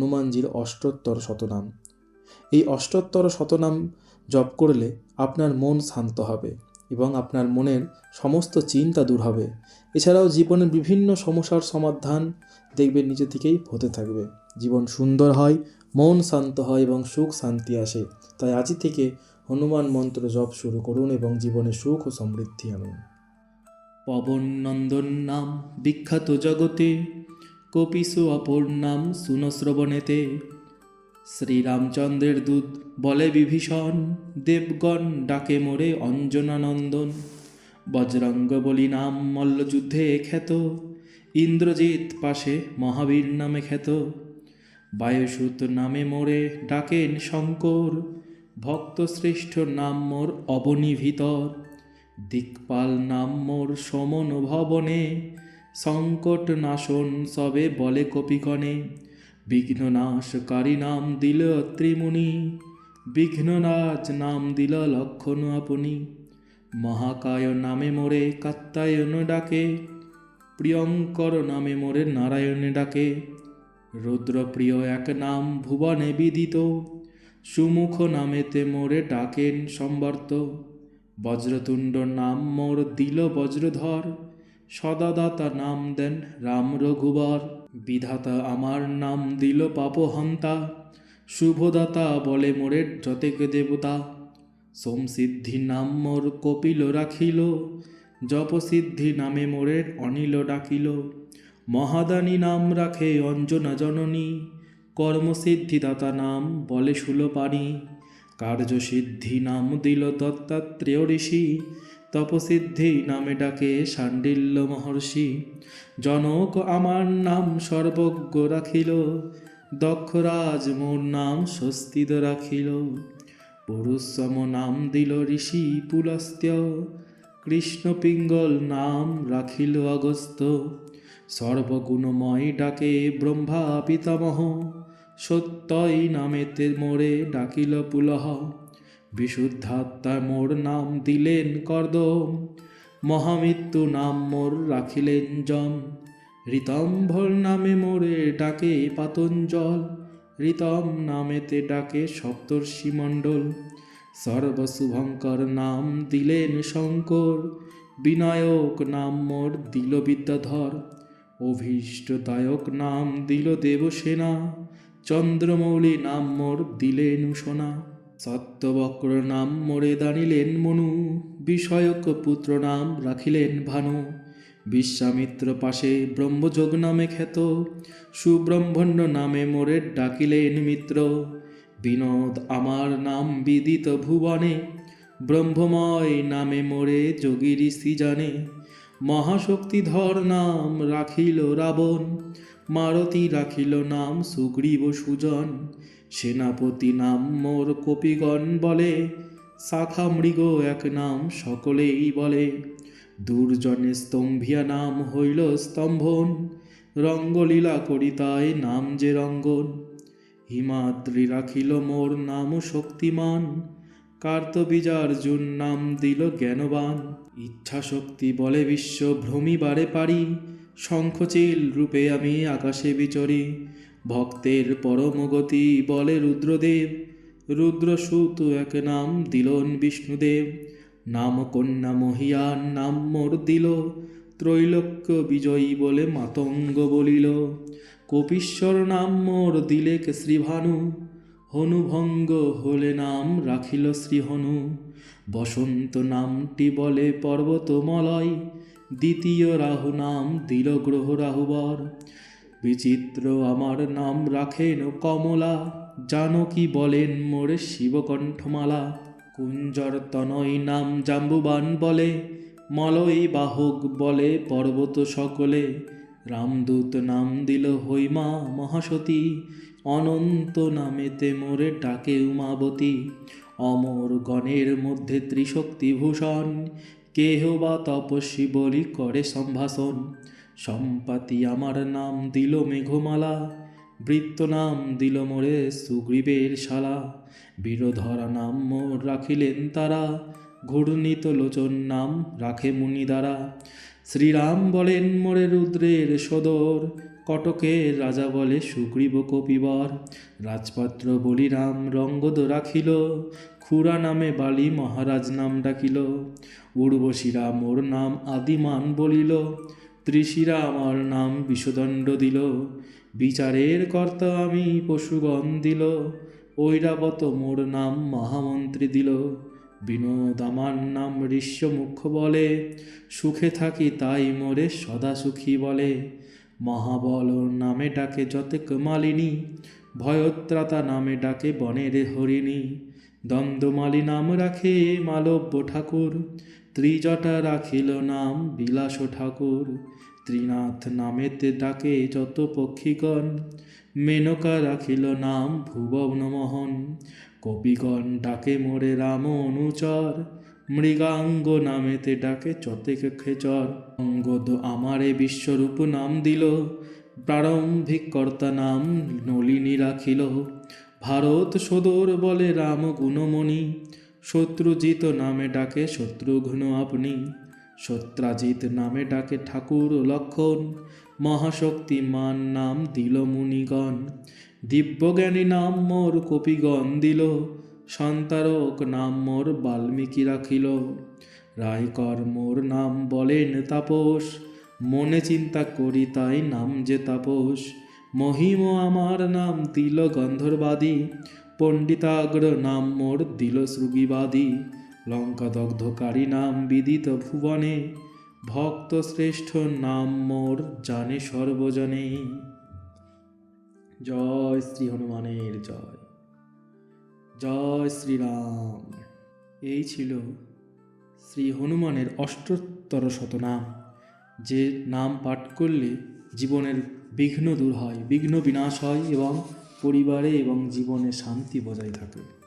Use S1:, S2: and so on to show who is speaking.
S1: হনুমানজির অষ্টোত্তর শতনাম। এই অষ্টোত্তর শতনাম জপ করলে আপনার মন শান্ত হবে এবং আপনার মনের সমস্ত চিন্তা দূর হবে। এছাড়াও জীবনের বিভিন্ন সমস্যার সমাধান দেখবেন নিজে থেকেই হতে থাকবে। জীবন সুন্দর হয়, মন শান্ত হয় এবং সুখ শান্তি আসে। তাই আজই থেকে হনুমান মন্ত্র জপ শুরু করুন এবং জীবনে সুখ ও সমৃদ্ধি আনুন। পবন নন্দন নাম বিখ্যাত জগতে কপিসু অপর নাম সুনশ্রবণেতে। শ্রীরামচন্দ্রের দূত বলে বিভীষণ, দেবগণ ডাকে মোরে অঞ্জনানন্দন। বজরঙ্গ বলি নাম মল্লযুদ্ধে খ্যাত, ইন্দ্রজিৎ পাশে মহাবীর নামে খ্যাত। বায়ুসূত নামে মোরে ডাকেন শঙ্কর ভক্তশ্রেষ্ঠ নাম মোর অবনী ভিতর দিকপাল নাম মোর সমন ভবনে সংকট নাশন সবে বলে কপিকণে বিঘ্ননাশকারী নাম দিল ত্রিমুনি বিঘ্নরাজ নাম দিল লক্ষণ আপনি। মহাকায় নামে মোরে কাত্তায়ন ডাকে, প্রিয়ঙ্কর নামে মোরে নারায়ণে ডাকে। রুদ্রপ্রিয় এক নাম ভুবনে বিদিত, সুমুখ নামেতে মোরে ডাকেন সম্বর্ত। বজ্রতুণ্ড নাম মোর দিল বজ্রধর সদাদাতা নাম দেন রাম রঘুবর। বিধাতা আমার নাম দিল পাপহন্তা। শুভদাতা বলে মোরে যতেক দেবতা। সোমসিদ্ধি নাম মোর কপিল রাখিল। জপসিদ্ধি নামে মোরের অনিল ডাকিল। মহাদানী নাম রাখে অঞ্জনা জননী। কর্মসিদ্ধিদাতা নাম বলে সুলপানি কার্যসিদ্ধি নাম দিল দত্তাত্রেয় ঋষি। তপসিদ্ধি নামে ডাকে সাণ্ডিল্য মহর্ষি। জনক আমার নাম সর্বজ্ঞ রাখিল দক্ষরাজ মোর নাম স্বস্তিদ রাখিল। পুরুষম নাম দিল ঋষি পুলস্ত্য, কৃষ্ণ পিঙ্গল নাম রাখিল অগস্ত। সর্বগুণময় ডাকে ব্রহ্মা পিতামহ, সত্যই নামেতে মোরে ডাকিল পুলহ। বিশুদ্ধাত্মা মোর নাম দিলেন কর্দম, মহামৃত্যু নাম মোর রাখিলেন জম ঋতম্ভর নামে মোরে ডাকে পাতঞ্জল, ঋতম নামেতে ডাকে সপ্তর্ষি মণ্ডল। সর্বশুভঙ্কর নাম দিলেন শঙ্কর, বিনায়ক নাম মোর দিল বিদ্যাধর। অভীষ্টদায়ক নাম দিল দেবসেনা, চন্দ্রমৌলি নাম মোর দিলেন সোনা। সত্যবক্র নাম মোরে দাঁড়িলেন মনু, বিষয়ক পুত্র নাম রাখিলেন ভানু। বিশ্বামিত্র পাশে ব্রহ্মযোগ নামে খ্যাত, সুব্রহ্মণ্য নামে মোরে ডাকিলেন মিত্র। বিনোদ আমার নাম বিদিত ভুবনে, ব্রহ্মময় নামে মোরে যোগী ঋষি জানে। মহাশক্তিধর নাম রাখিল রাবণ মারতী রাখিল নাম সুগ্রীব সুজন। সেনাপতি নাম মোর কপিগণ বলে, শাখা মৃগ এক নাম সকলেই বলে। দুর্জনে স্তম্ভিয়া নাম হইল স্তম্ভন, রঙ্গলীলা করিতায় নাম যে রঙ্গন। হিমাদ্রি রাখিল মোর নাম শক্তিমান, কার্তবীজার্জুন নাম দিল জ্ঞানবান। ইচ্ছা শক্তি বলে বিশ্ব ভ্রমিবারে পারি শঙ্খচিল রূপে আমি আকাশে বিচরি। ভক্তের পরমগতি বলে রুদ্রদেব। রুদ্রসূত এক নাম দিলন বিষ্ণুদেব। নাম কন্যা মহিয়ান নাম মোর দিল। ত্রৈলোক্য বিজয়ী বলে মাতঙ্গ বলিল। কপিশ্বর নাম মোর দিলেক শ্রীভানু। হনুভঙ্গ হলে নাম রাখিল শ্রীহনু। বসন্ত নামটি বলে পর্বতমলয়। দ্বিতীয় রাহু নাম দিল গ্রহ রাহুবর। বিচিত্র আমার নাম রাখেন কমলা। জানকী বলেন মোরে শিবকণ্ঠমালা। কুঞ্জর তনয় নাম জাম্বুবান বলে। মলয় বাহক বলে পর্বত সকলে। রামদূত নাম দিল হৈমা মহাসতী। অনন্ত নামেতে মোরে ডাকে উমাবতী। অমর গণের মধ্যে ত্রিশক্তি ভূষণ কেহ বা তপস্বী বলি করে সম্ভাষণ। সম্পাতি আমার নাম দিল মেঘমালা, বৃত্ত নাম দিল মোরে সুগ্রীবের শালা। বীরধরা নাম মোর রাখিলেন তারা, ঘূর্ণিত লোচন নাম রাখে মুনি দ্বারা শ্রীরাম বলেন মোরে রুদ্রের সদর, কটকের রাজা বলে সুগ্রীব কপিবর। রাজপাত্র বলিরাম রঙ্গদ রাখিল খুড়া নামে বালি, মহারাজ নাম ডাকিল। উর্বশীরা মোর নাম আদিমান বলিল। ত্রিশিরা আমার নাম বিষদণ্ড দিল। বিচারের কর্তা আমি পশুগণ দিল। ঐরাবত মোর নাম মহামন্ত্রী দিল। বিনোদ আমার নাম ঋষ্যমুখ্য বলে। সুখে থাকি তাই মোরে সদা সুখী বলে। মহাবল নামে ডাকে যতেক মালিনী। ভয়ত্রাতা নামে ডাকে বনের হরিণী। দ্বন্দ্বমালী নাম রাখে মালব্য ঠাকুর, ত্রিজটা রাখিল নাম বিলাস ঠাকুর। ত্রিনাথ নামেতে ডাকে যত পক্ষীগণ, মেনকা রাখিল নাম ভুবনমোহন কবিগণ ডাকে মোরে রাম অনুচর, মৃগাঙ্গ নামেতে ডাকে চতেক খেচর। অঙ্গদ আমারে বিশ্বরূপ নাম দিল, প্রারম্ভিক কর্তা নাম নলিনী রাখিল। ভারত সদর বলে রাম গুণমণি শত্রুজিত নামে ডাকে শত্রুঘ্ন আপনি সত্রাজিৎ নামে ডাকে ঠাকুর লক্ষণ মহাশক্তিমান নাম দিল মুনিগণ, দিব্যজ্ঞানী নাম মোর কপিগণ দিল সন্তারক নাম মোর বাল্মীকি রাখিল। রায়কর মোর নাম বলেন তাপস, মনে চিন্তা করি তাই নাম যে তাপস মহিম আমার নাম দিল গন্ধর্বাদী পণ্ডিতাগ্র নাম মোর দিল শ্রুগিবাদী লঙ্কা দগ্ধকারী নাম বিদিত ভুবনে, ভক্ত শ্রেষ্ঠ নাম মোর জানে সর্বজনে। জয় শ্রী হনুমানের জয়। জয় শ্রীরাম। এই ছিল শ্রী হনুমানের অষ্টোত্তর শতনাম। যে নাম পাঠ করলে জীবনের বিঘ্ন দূর হয় বিঘ্ন বিনাশ হয় এবং পরিবারে এবং জীবনে শান্তি বজায় থাকে।